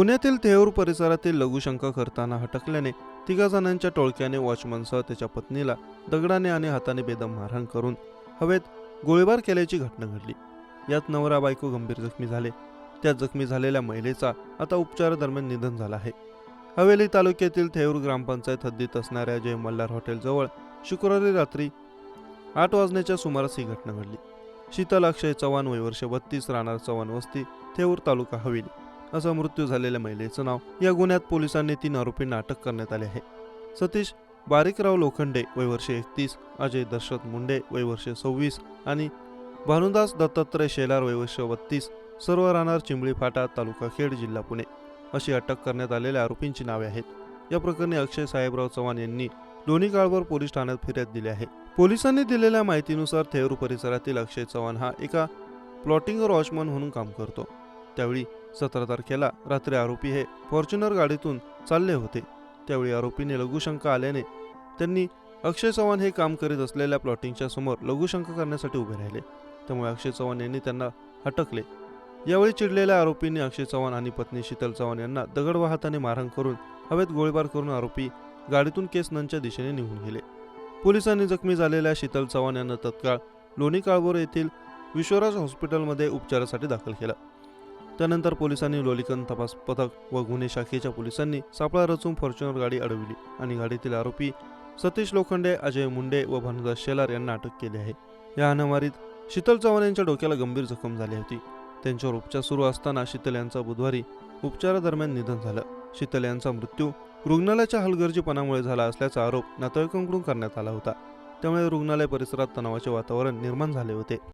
पुण्यातील थेऊर परिसरातील लघुशंका करताना हटकल्याने तिघा जणांच्या टोळक्याने वॉचमनसह त्याच्या पत्नीला दगडाने आणि हाताने बेदम मारहाण करून हवेत गोळीबार केल्याची घटना घडली. यात नवरा बायको गंभीर जखमी झाले. त्यात जखमी झालेल्या महिलेचा आता उपचारादरम्यान निधन झालं आहे. हवेली तालुक्यातील थेऊर ग्रामपंचायत हद्दीत असणाऱ्या जय मल्हार हॉटेलजवळ शुक्रवारी रात्री आठ वाजण्याच्या सुमारास ही घटना घडली. शीतल अक्षय चव्हाण वय वर्ष बत्तीस राहणार चव्हाण वस्ती थेऊर तालुका हवेली. असं मृत्यू झालेल्या महिलेचं नाव या गुन्ह्यात पोलिसांनी तीन आरोपींना अटक करण्यात आली आहे. सतीश बारिकराव लोखंडे वय वर्ष एकतीस अजय दशरथ मुंडे वय वर्ष सव्वीस आणि भानुदास दत्तात्रय शेलार वय वर्ष बत्तीस सर्व राहणार चिंबळी फाटा तालुका खेड जिल्हा पुणे. अशी अटक करण्यात आलेल्या आरोपींची नावे आहेत. या प्रकरणी अक्षय साहेबराव चव्हाण यांनी दोन्ही काळभर पोलीस ठाण्यात फिर्याद दिली आहे. पोलिसांनी दिलेल्या माहितीनुसार थेरू परिसरातील अक्षय चव्हाण हा एका प्लॉटिंग वॉचमन म्हणून काम करतो. त्यावेळी सतरा तारखेला रात्री आरोपी हे फॉर्च्युनर गाडीतून चालले होते. त्यावेळी आरोपीने लघुशंका आल्याने त्यांनी अक्षय चव्हाण हे काम करीत असलेल्या प्लॉटिंगच्या समोर लघुशंका करण्यासाठी उभे राहिले. त्यामुळे अक्षय चव्हाण यांनी त्यांना हटकले यावेळी चिडलेल्या आरोपींनी अक्षय चव्हाण आणि पत्नी शीतल चव्हाण यांना दगड वाहताने मारहाण करून हवेत गोळीबार करून आरोपी गाडीतून केस नंच्या दिशेने निघून गेले. पोलिसांनी जखमी झालेल्या शीतल चव्हाण यांना तत्काळ लोणी काळभोर येथील विश्वराज हॉस्पिटलमध्ये उपचारासाठी दाखल केलं. त्यानंतर पोलिसांनी लोलिकन तपास पथक व गुन्हे शाखेच्या पोलिसांनी सापळा रचून फॉर्च्युनर गाडी अडविली आणि गाडीतील आरोपी सतीश लोखंडे अजय मुंडे व भानुदास शेलार यांना अटक केली आहे. या हाणामारीत शीतल चव्हाण यांच्या डोक्याला गंभीर जखम झाली होती. त्यांच्यावर उपचार सुरू असताना शीतल यांचा बुधवारी उपचारादरम्यान निधन झालं. शीतल यांचा मृत्यू रुग्णालयाच्या हलगर्जीपणामुळे झाला असल्याचा आरोप नातेवाईकांकडून करण्यात आला होता. त्यामुळे रुग्णालय परिसरात तणावाचे वातावरण निर्माण झाले होते.